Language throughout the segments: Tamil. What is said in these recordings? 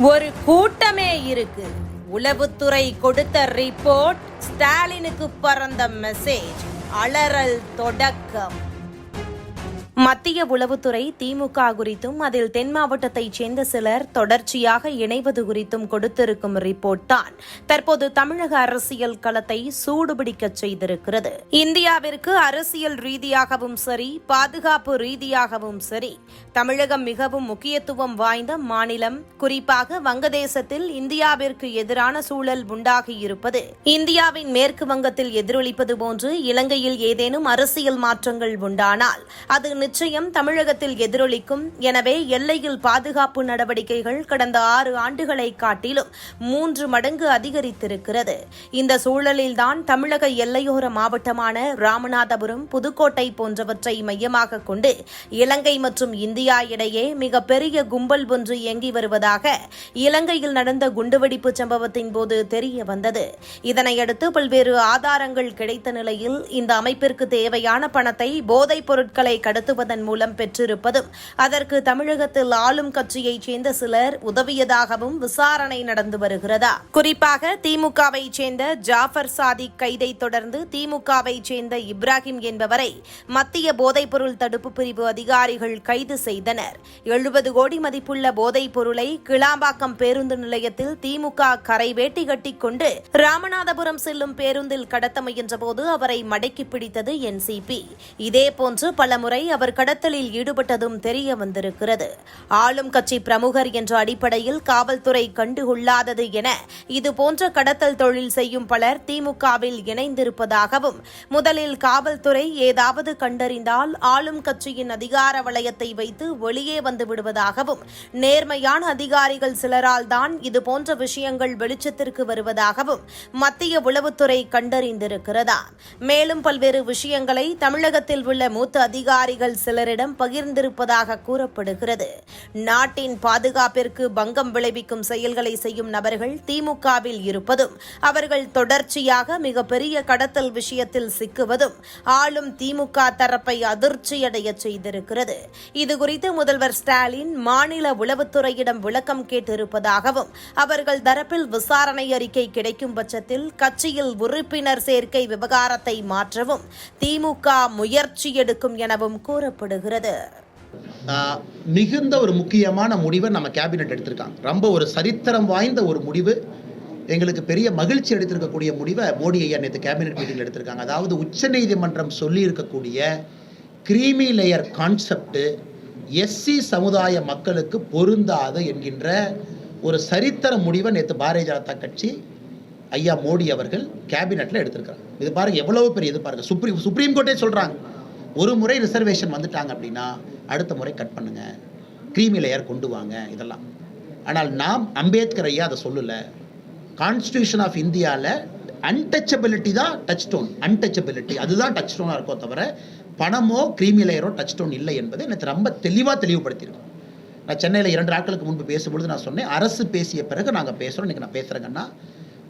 ஒரு கூட்டமே இருக்கு. உளவுத்துறை கொடுத்த ரிப்போர்ட் ஸ்டாலினுக்கு பறந்த மெசேஜ் அலறல் தொடக்கம். மத்திய உளவுத்துறை திமுக குறித்தும் அதில் தென் மாவட்டத்தைச் சேர்ந்த சிலர் தொடர்ச்சியாக இணைவது குறித்தும் கொடுத்திருக்கும் ரிப்போர்ட் தான். தற்போது தமிழக அரசியல் களத்தை சூடுபிடிக்கச் செய்திருக்கிறது. இந்தியாவிற்கு அரசியல் ரீதியாகவும் சரி பாதுகாப்பு ரீதியாகவும் சரி தமிழகம் மிகவும் முக்கியத்துவம் வாய்ந்த மாநிலம். குறிப்பாக வங்கதேசத்தில் இந்தியாவிற்கு எதிரான சூழல் உண்டாகியிருப்பது இந்தியாவின் மேற்கு வங்கத்தில் எதிரொலிப்பது போன்று இலங்கையில் ஏதேனும் அரசியல் மாற்றங்கள் உண்டானால் அது நிச்சயம் தமிழகத்தில் எதிரொலிக்கும். எனவே எல்லையில் பாதுகாப்பு நடவடிக்கைகள் கடந்த ஆறு ஆண்டுகளை காட்டிலும் மூன்று மடங்கு அதிகரித்திருக்கிறது. இந்த சூழலில்தான் தமிழக எல்லையோர மாவட்டமான ராமநாதபுரம் புதுக்கோட்டை போன்றவற்றை மையமாக கொண்டு இலங்கை மற்றும் இந்தியா இடையே மிகப்பெரிய கும்பல் ஒன்று இயங்கி வருவதாக இலங்கையில் நடந்த குண்டுவெடிப்பு சம்பவத்தின் போது தெரிய வந்தது. இதனையடுத்து பல்வேறு ஆதாரங்கள் கிடைத்த நிலையில் இந்த அமைப்பிற்கு தேவையான பணத்தை போதைப் பொருட்களை கடத்து நடத்துவதன் மூலம் பெற்றிருப்பதும் அதற்கு தமிழகத்தில் ஆளும் கட்சியைச் சேர்ந்த சிலர் உதவியதாகவும் விசாரணை நடந்து வருகிறதா? குறிப்பாக திமுகவைச் சேர்ந்த ஜாஃபர் சாதிக் கைதை தொடர்ந்து திமுகவைச் சேர்ந்த இப்ராஹிம் என்பவரை மத்திய போதைப்பொருள் தடுப்பு பிரிவு அதிகாரிகள் கைது செய்தனர். எழுபது கோடி மதிப்புள்ள போதைப் பொருளை கிளாம்பாக்கம் பேருந்து நிலையத்தில் திமுக கரை வேட்டி கட்டிக் கொண்டு ராமநாதபுரம் செல்லும் பேருந்தில் கடத்த முயன்றபோது அவரை மடக்கி பிடித்தது என்சிபி. இதேபோன்று பலமுறை அவர் கடத்தலில் ஈடுபட்டதும் தெரிய வந்திருக்கிறது. ஆளும் கட்சி பிரமுகர் என்ற அடிப்படையில் காவல்துறை கண்டுகொள்ளாதது என இதுபோன்ற கடத்தல் தொழில் செய்யும் பலர் திமுகவில் இணைந்திருப்பதாகவும் முதலில் காவல்துறை ஏதாவது கண்டறிந்தால் ஆளும் கட்சியின் அதிகார வளையத்தை வைத்து வெளியே வந்து விடுவதாகவும் நேர்மையான அதிகாரிகள் சிலரால் தான் இதுபோன்ற விஷயங்கள் வெளிச்சத்திற்கு வருவதாகவும் மத்திய உளவுத்துறை கண்டறிந்திருக்கிறதா. மேலும் பல்வேறு விஷயங்களை தமிழகத்தில் உள்ள மூத்த அதிகாரிகள் சிலரிடம் பகிர்ந்திருப்பதாக கூறப்படுகிறது. நாட்டின் பாதுகாப்பிற்கு பங்கம் விளைவிக்கும் செயல்களை செய்யும் நபர்கள் திமுகவில் இருப்பதும் அவர்கள் தொடர்ச்சியாக மிகப்பெரிய கடத்தல் விஷயத்தில் சிக்குவதும் ஆளும் திமுக தரப்பை அதிர்ச்சியடைய செய்திருக்கிறது. இதுகுறித்து முதல்வர் ஸ்டாலின் மாநில உளவுத்துறையிடம் விளக்கம் கேட்டிருப்பதாகவும் அவர்கள் தரப்பில் விசாரணை அறிக்கை கிடைக்கும் பட்சத்தில் கட்சியில் உறுப்பினர் சேர்க்கை விவகாரத்தை மாற்றவும் திமுக முயற்சி எடுக்கும் எனவும் கூற கூறப்படுகிறது. மிகுந்த ஒரு முக்கியமான முடிவை நம்ம கேபினெட் எடுத்திருக்காங்க. ரொம்ப ஒரு சரித்திரம் வாய்ந்த ஒரு முடிவு எங்களுக்கு பெரிய மகிழ்ச்சி எடுத்திருக்கக்கூடிய முடிவை மோடி ஐயா நேற்று கேபினெட் மீட்டிங்கில் எடுத்திருக்காங்க. அதாவது உச்சநீதிமன்றம் சொல்லியிருக்கக்கூடிய கிரீமி லேயர் கான்செப்ட் எஸ்சி சமுதாய மக்களுக்கு பொருந்தாது என்கின்ற ஒரு சரித்திர முடிவை நேற்று பாரதிய ஜனதா கட்சி ஐயா மோடி அவர்கள் கேபினெட்டில் எடுத்திருக்காங்க இது பாருங்க எவ்வளவு பெரிய இது பாருங்க. சுப்ரீம் சுப்ரீம் கோர்ட்டே சொல்கிறாங்க ஒரு முறை ரிசர்வேஷன் வந்துட்டாங்க அப்படின்னா அடுத்த முறை கட் பண்ணுங்க. கிரீமி லேயர் கொண்டு வாங்க இதெல்லாம். ஆனால் நாம் அம்பேத்கர் ஐயா அதை சொல்லலை. கான்ஸ்டியூஷன் ஆஃப் இந்தியாவில் அன்டச்சபிலிட்டி தான் டச் ஸ்டோன் அன்டச்சபிலிட்டி அதுதான் டச் ஸ்டோனாக இருக்கோ தவிர பணமோ கிரீமி லேயரோ டச் ஸ்டோன் இல்லை என்பதை எனக்கு ரொம்ப தெளிவாக தெளிவுபடுத்தியிருக்கோம் நான் சென்னையில் இரண்டு நாட்களுக்கு முன்பு பேசும்பொழுது நான் சொன்னேன் அரசு பேசிய பிறகு நாங்கள் பேசுகிறோம் இன்றைக்கி நான் பேசுகிறேங்கன்னா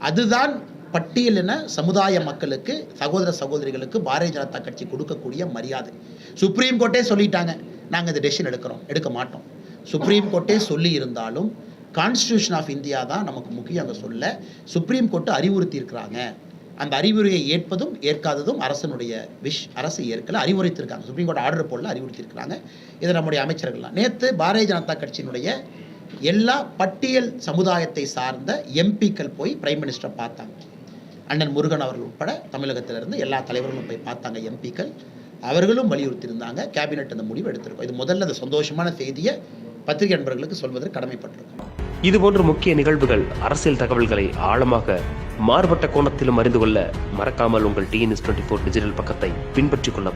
அதுதான் பட்டியலின சமுதாய மக்களுக்கு சகோதர சகோதரிகளுக்கு பாரதிய ஜனதா கட்சி கொடுக்கக்கூடிய மரியாதை. சுப்ரீம் கோர்ட்டே சொல்லிட்டாங்க. நாங்கள் இந்த டெசிஷன் எடுக்கிறோம். எடுக்க மாட்டோம். சுப்ரீம் கோர்ட்டே சொல்லி இருந்தாலும் கான்ஸ்டியூஷன் ஆஃப் இந்தியா தான் நமக்கு முக்கியம் அங்கே சொல்ல. சுப்ரீம் கோர்ட்டு அறிவுறுத்தி இருக்கிறாங்க அந்த அறிவுரையை ஏற்பதும் ஏற்காததும் அரசனுடைய விஷ் அரசு ஏற்கல அறிவுறுத்திருக்காங்க சுப்ரீம் கோர்ட் ஆர்டர் போடல அறிவுறுத்தியிருக்கிறாங்க. இது நம்முடைய அமைச்சர்கள்லாம். நேற்று பாரதிய ஜனதா கட்சியினுடைய எல்லா பட்டியல் சமுதாயத்தை சார்ந்த எம்பிக்கள் போய் பிரைம் மினிஸ்டரை பார்த்தாங்க. அண்ணன் முருகன் அவர்கள் உட்பட தமிழகத்திலிருந்து எல்லா தலைவர்களும் போய் பார்த்தாங்க எம்பிக்கள். அவர்களும் வலியுறுத்தியிருந்தாங்க. கேபினெட் அந்த முடிவு எடுத்திருக்கோம். இது முதல்ல அந்த சந்தோஷமான செய்தியை பத்திரிகை நண்பர்களுக்கு சொல்வதற்கு கடமைப்பட்டிருக்கோம். இதுபோன்ற முக்கிய நிகழ்வுகள் அரசியல் தகவல்களை ஆழமாக மாறுபட்ட கோணத்திலும் அறிந்து கொள்ள மறக்காமல் உங்கள் டிஎன்எஸ் டுவெண்ட்டி ஃபோர் டிஜிட்டல் பக்கத்தை பின்பற்றிக் கொள்ளவும்.